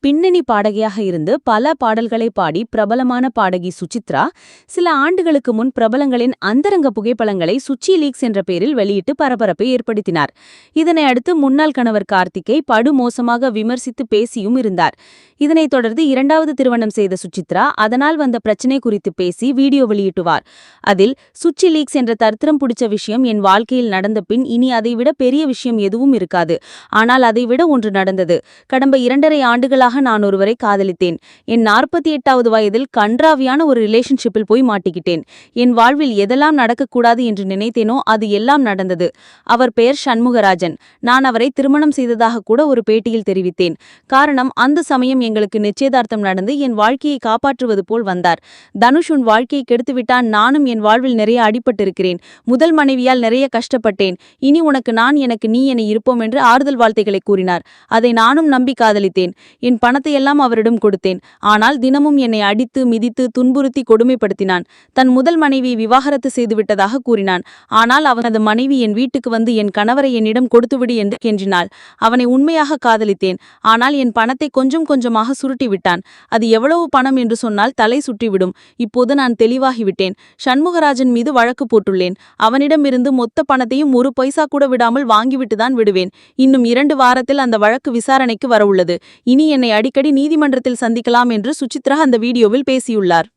பின்னணி பாடகியாக இருந்து பல பாடல்களை பாடி பிரபலமான பாடகி சுசித்ரா சில ஆண்டுகளுக்கு முன் பிரபலங்களின் அந்தரங்க புகைப்படங்களை சுச்சி லீக்ஸ் என்ற பெயரில் வெளியிட்டு பரபரப்பை ஏற்படுத்தினார். இதனை அடுத்து முன்னாள் கணவர் கார்த்திக்கை படுமோசமாக விமர்சித்து பேசியும் இருந்தார். இதனைத் தொடர்ந்து இரண்டாவது திருமணம் செய்த சுசித்ரா அதனால் வந்த பிரச்சினை குறித்து பேசி வீடியோ வெளியிட்டுவார். அதில் சுச்சி லீக்ஸ் என்ற தர்த்திரம் பிடிச்ச விஷயம் என் வாழ்க்கையில் நடந்த பின் இனி அதைவிட பெரிய விஷயம் எதுவும் இருக்காது. ஆனால் அதைவிட ஒன்று நடந்தது. கடந்த இரண்டரை ஆண்டுகளாக நான் ஒருவரை காதலித்தேன். என் நாற்பத்தி எட்டாவது வயதில் கன்றாவியான ஒரு ரிலேஷன்ஷிப்பில் போய் மாட்டிக்கிட்டேன். என் வாழ்வில் எதெல்லாம் நடக்கக்கூடாது என்று நினைத்தேனோ அது எல்லாம் நடந்தது. அவர் பெயர் சண்முகராஜன். நான் அவரை திருமணம் செய்ததாக கூட ஒரு பேட்டியில் தெரிவித்தேன். காரணம் அந்த சமயம் எங்களுக்கு நிச்சயதார்த்தம் நடந்து என் வாழ்க்கையை காப்பாற்றுவது போல் வந்தார். தனுஷ் உன் வாழ்க்கையை கெடுத்துவிட்டான். நானும் என் வாழ்வில் நிறைய அடிபட்டிருக்கிறேன். முதல் மனைவியால் நிறைய கஷ்டப்பட்டேன். இனி உனக்கு நான் எனக்கு நீ என இருப்போம் என்று ஆறுதல் வார்த்தைகளை கூறினார். அதை நானும் நம்பி காதலித்தேன். என் பணத்தையெல்லாம் அவரிடம் கொடுத்தேன். ஆனால் தினமும் என்னை அடித்து மிதித்து துன்புறுத்தி கொடுமைப்படுத்தினான். தன் முதல் மனைவி விவாகரத்து செய்துவிட்டதாக கூறினான். ஆனால் அவனது மனைவி என் வீட்டுக்கு வந்து என் கணவரை என்னிடம் கொடுத்துவிடு என்று கென்றினாள் அவனை உண்மையாக காதலித்தேன். ஆனால் என் பணத்தை கொஞ்சம் கொஞ்சமாக சுருட்டிவிட்டான். அது எவ்வளவு பணம் என்று சொன்னால் தலை சுற்றிவிடும். இப்போது நான் தெளிவாகிவிட்டேன். சண்முகராஜன் மீது வழக்கு போட்டுள்ளேன். அவனிடமிருந்து மொத்த பணத்தையும் ஒரு பைசா கூட விடாமல் வாங்கிவிட்டுதான் விடுவேன். இன்னும் இரண்டு வாரத்தில் அந்த வழக்கு விசாரணைக்கு வரவுள்ளது. இனி என்னை அடிக்கடி நீதிமன்றத்தில் சந்திக்கலாம் என்று சுசித்ரா அந்த வீடியோவில் பேசியுள்ளார்.